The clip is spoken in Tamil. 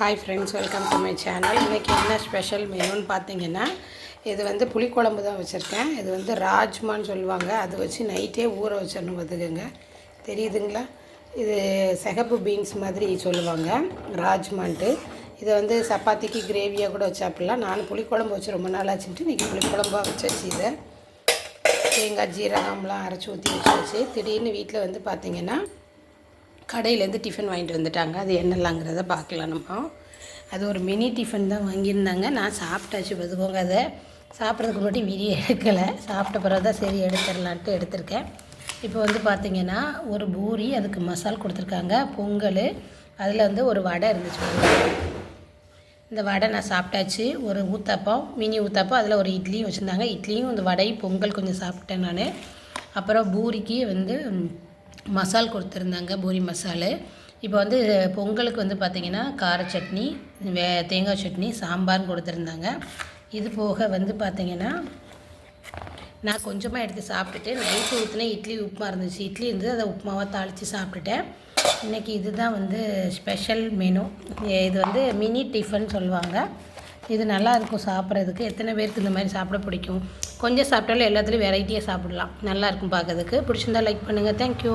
Hi friends welcome to my channel இன்றைக்கி என்ன ஸ்பெஷல் மெனுன்னு பார்த்தீங்கன்னா இது வந்து புளிக்குழம்பு தான் வச்சுருக்கேன். இது வந்து ராஜ்மான்னு சொல்லுவாங்க. அது வச்சு நைட்டே ஊற வச்சிடணும் பார்த்துக்கோங்க. தெரியுதுங்களா? இது சிகப்பு பீன்ஸ் மாதிரி சொல்லுவாங்க. ராஜ்மான்ட்டு. இதை வந்து சப்பாத்திக்கு கிரேவியாக கூட வச்சாப்பிடலாம். நான் புளிக்குழம்பு வச்சு ரொம்ப நாள் ஆச்சுட்டு இன்றைக்கி புளிக்குழம்பா வச்சாச்சு இதை. தேங்காய் ஜீரகம்லாம் அரைச்சி ஊற்றி வச்சு திடீர்னு வீட்டில் வந்து பார்த்திங்கன்னா கடையிலேருந்து டிஃபன் வாங்கிட்டு வந்துட்டாங்க. அது என்னலாங்கிறத பார்க்கலாம் நம்ம. அது ஒரு மினி டிஃபன் தான் வாங்கியிருந்தாங்க. நான் சாப்பிட்டாச்சு பதுக்கோங்க அதை. சாப்பிட்றதுக்கு முன்னாடி வீடியோ எடுக்கலை. சாப்பிட்ட பிறகு தான் சரி எடுத்துடலான்ட்டு எடுத்திருக்கேன். இப்போ வந்து பார்த்திங்கன்னா ஒரு பூரி அதுக்கு மசால் கொடுத்துருக்காங்க. பொங்கல் அதில் வந்து ஒரு வடை இருந்துச்சு. இந்த வடை நான் சாப்பிட்டாச்சு. ஒரு ஊத்தாப்பம் மினி ஊத்தாப்பம் அதில் ஒரு இட்லியும் வச்சுருந்தாங்க. இட்லியும் இந்த வடை பொங்கல் கொஞ்சம் சாப்பிட்டேன் நான். அப்புறம் பூரிக்கு வந்து மசால் கொடுத்துருந்தாங்க பூரி மசாலு. இப்போ வந்து பொங்கலுக்கு வந்து பார்த்திங்கன்னா கார சட்னி வே தேங்காய் சட்னி சாம்பார்னு கொடுத்துருந்தாங்க. இது போக வந்து பார்த்திங்கன்னா நான் கொஞ்சமாக எடுத்து சாப்பிட்டுட்டு நைட்டு ஊற்றின இட்லி உப்புமா இருந்துச்சு. இட்லி இருந்து அதை உப்புமாவாக தாளித்து சாப்பிட்டுட்டேன். இன்றைக்கி இதுதான் வந்து ஸ்பெஷல் மெனு இது வந்து மினி டிஃபன் சொல்லுவாங்க. இது நல்லா இருக்கும் சாப்பிட்றதுக்கு. எத்தனை பேருக்கு இந்த மாதிரி சாப்பிட பிடிக்கும்? கொஞ்சம் சாப்பிட்டாலும் எல்லாத்துலேயும் வெரைட்டியாக சாப்பிடலாம். நல்லா இருக்கும் பார்க்கறதுக்கு. பிடிச்சிருந்தா லைக் பண்ணுங்கள் தேங்க்யூ